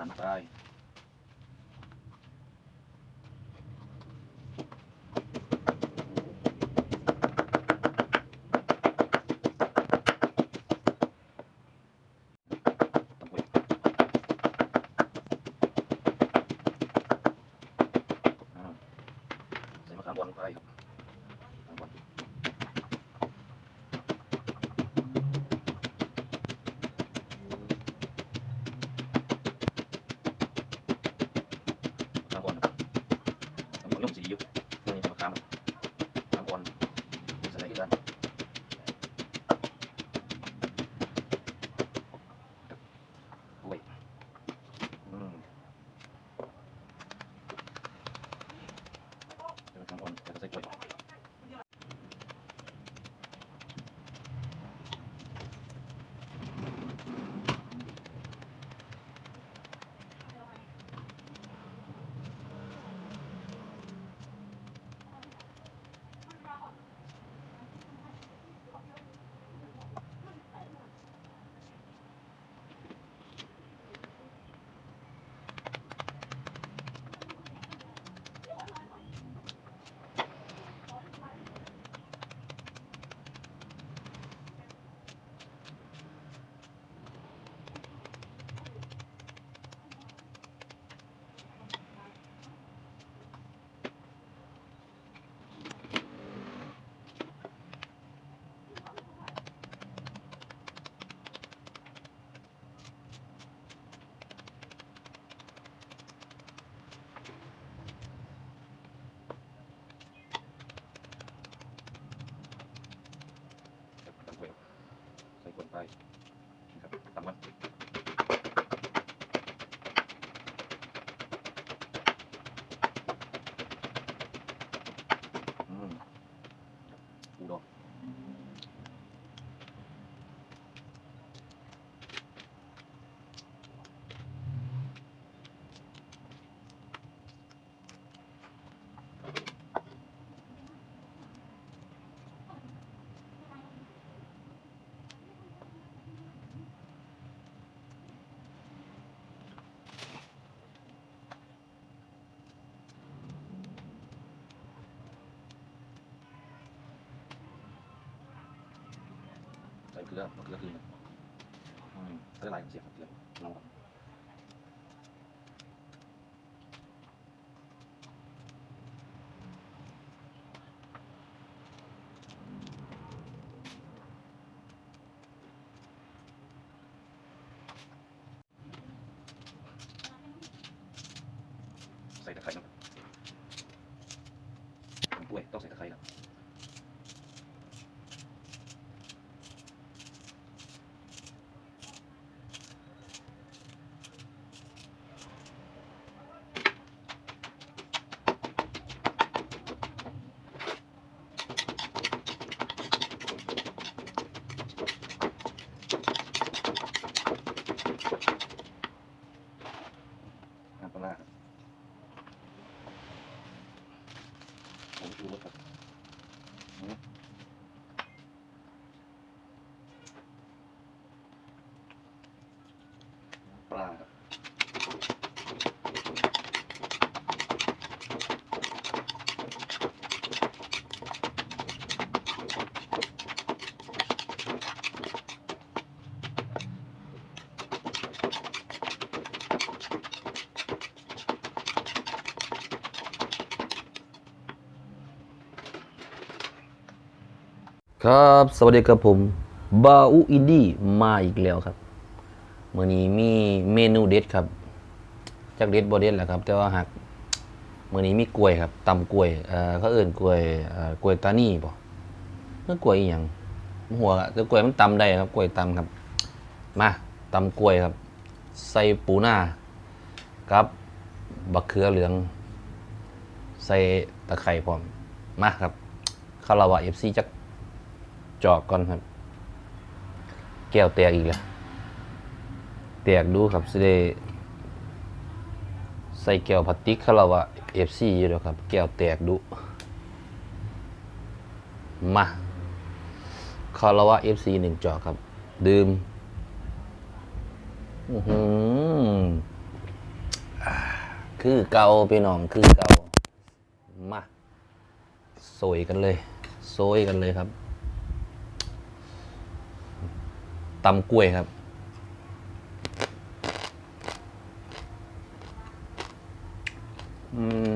านไปตะกุยอ่าใส่มะขามอ่อนลงไปครับมะขามอ่อนมะขามอ่อนนะครับมะขามย่อมสีอยู่ตัวนี้จะมะขามมะขามอ่อนใส่ในอีกด้านกล้วยอืมเดี๋ยวมะขามอ่อนแล้วก็ใส่กล้วย ตำกล้วย คนไปนะครับสามารถ ใส่เกลือเอาเกลือคืนอืมใส่ละลายเสียบเกลือเราก่อนใส่ตะไคร้นะกล้วยต้องใส่ตะไคร้นะน้ำปลาร้าครับผมชูรสครับอืมปลาครับ ครับ สวัสดีครับผมบาอูอินดี้มาอีกแล้วครับเมื่อนี้มีเมนูเด็ดครับจากเด็ดบ่เด็ดแหละครับ แต่ว่าหักเมื่อนี้มีกล้วยครับตำกล้วยเอ่อเขาเอื่นกล้วยเอ่อกล้วยตานี่บ่เมื่อกล้วยอหย่างหัวแต่กล้วยมันตำได้ครับกล้วยตำครับ มาตำกล้วยครับ ใส่ปูหน้ากับบักเขือเหลือง ใส่ตะไคร่พร้อมมาครับคาราวะเอฟซีจัก จอกก่อนครับ แก้วแตกอีกแล้วแตกดูครับสิได้ใส่แก้วพลาสติกคาราวะเอฟซีอยู่แล้วครับ แก้วแตกดู มาคาราวะเอฟซีหนึ่งจอกครับ ดื่มอื้อหือคือเก่าพี่น้องคือเก่ามาโซยกันเลย โซยกันเลยครับ ตำกล้วยครับ อืม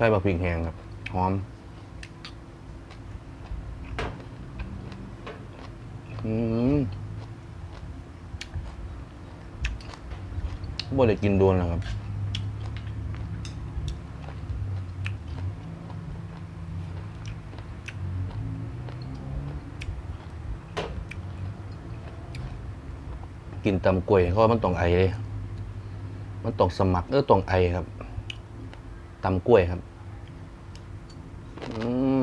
ใส่บะพริกแห้งครับ หอม อืมบ่ได้กินโดนแล้วครับกินตำกล้วยเพราะมันต้องไอเลย มันต้องสมัครเออต้องไอครับ ตำกล้วยครับอืม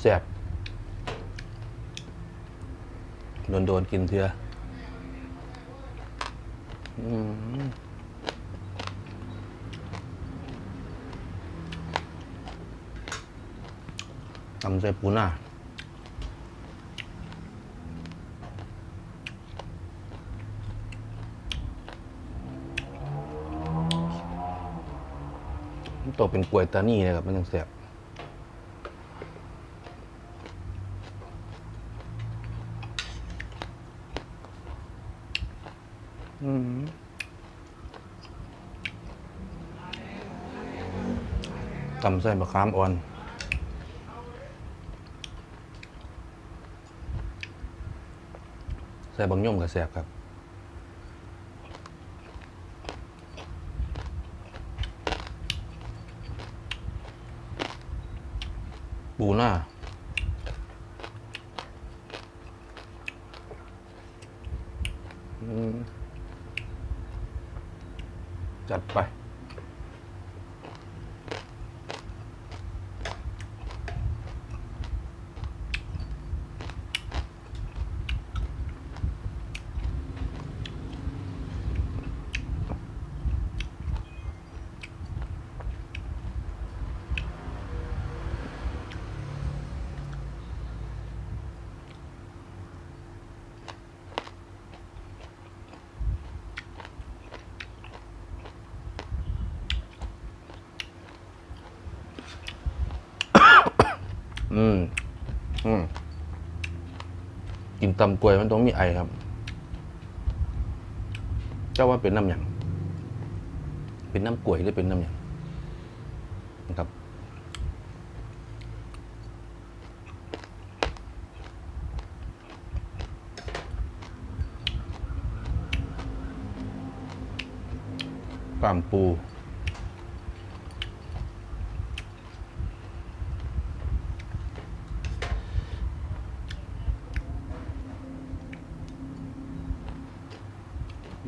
แซ่บโดนโดน ๆ กินเถื่ออืม ตำใส่ปูน่ามันตกเป็นกล้วยตานี่เลยครับ มันยังแซ่บอืมตำใส่บะขามอ่อน ใส่บางย่อมกับแสบครับปูน้าอืมจัดไป อืมอืมกินตำกล้วยมันต้องมีไอครับ เจ้าว่าเป็นน้ำหยังเป็นน้ำกล้วยหรือเป็นน้ำหยังนะครับ กล้ามปู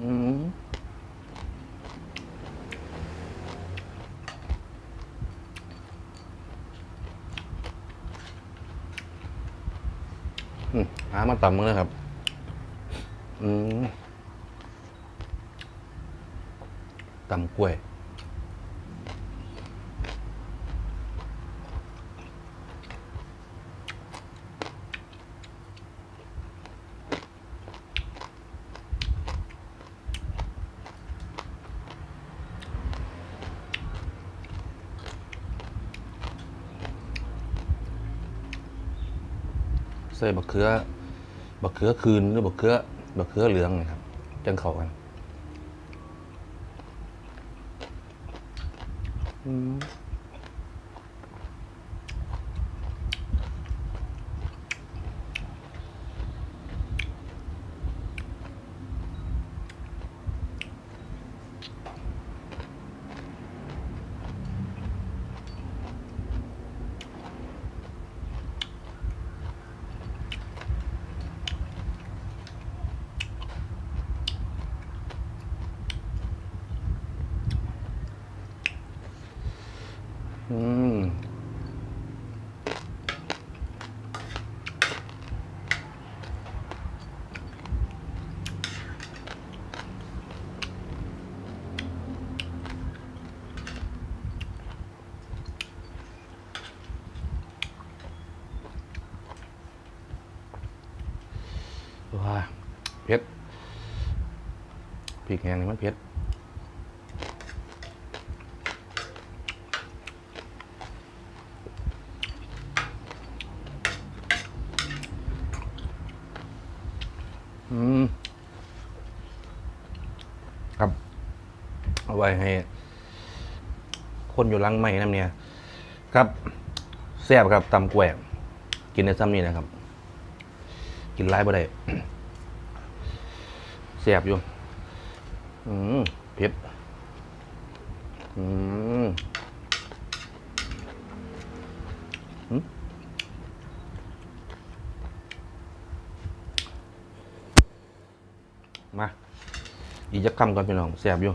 อืม อืมหามาต่ำมึงนะครับ อืมต่ำกล้วย ส่บักเขือบักเขือคืนหรือบักเขือบักเขือเหลืองนะครับจังเข้ากัน อืม uhm. เผ็ดพริกแห้งนี่มันเผ็ด เอาไว้ให้ คนอยู่หลังใหม่นั่นเนี่ย ครับแซ่บครับตำแกวยกินในซ้ำนี่นะครับ กินไล่บ่ได้แซ่บอยู่ อืมเผ็ดอืมอืมมา อีกจะคำก่อนพี่น้องแซ่บอยู่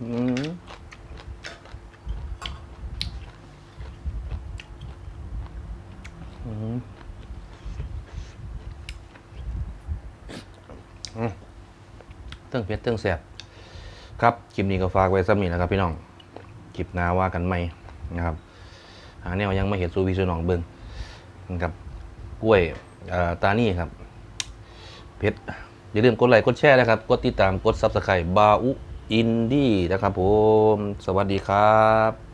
อืมอืมอืมเติ้งเผ็ดเติ้งแซ่บครับคลิปนี้ก็ฝากไว้ซ้ำนี้นะครับพี่น้องคลิปหน้าว่ากันใหม่นะครับหาแนวยังไม่เห็นซูวีซูน้องเบิงนะครับกล้วยตานี่ครับเพชรอย่าลืมกดไลค์กดแชร์นะครับ กดติดตามกดซับสไครต์บาอุ อินดี้นะครับผม สวัสดีครับ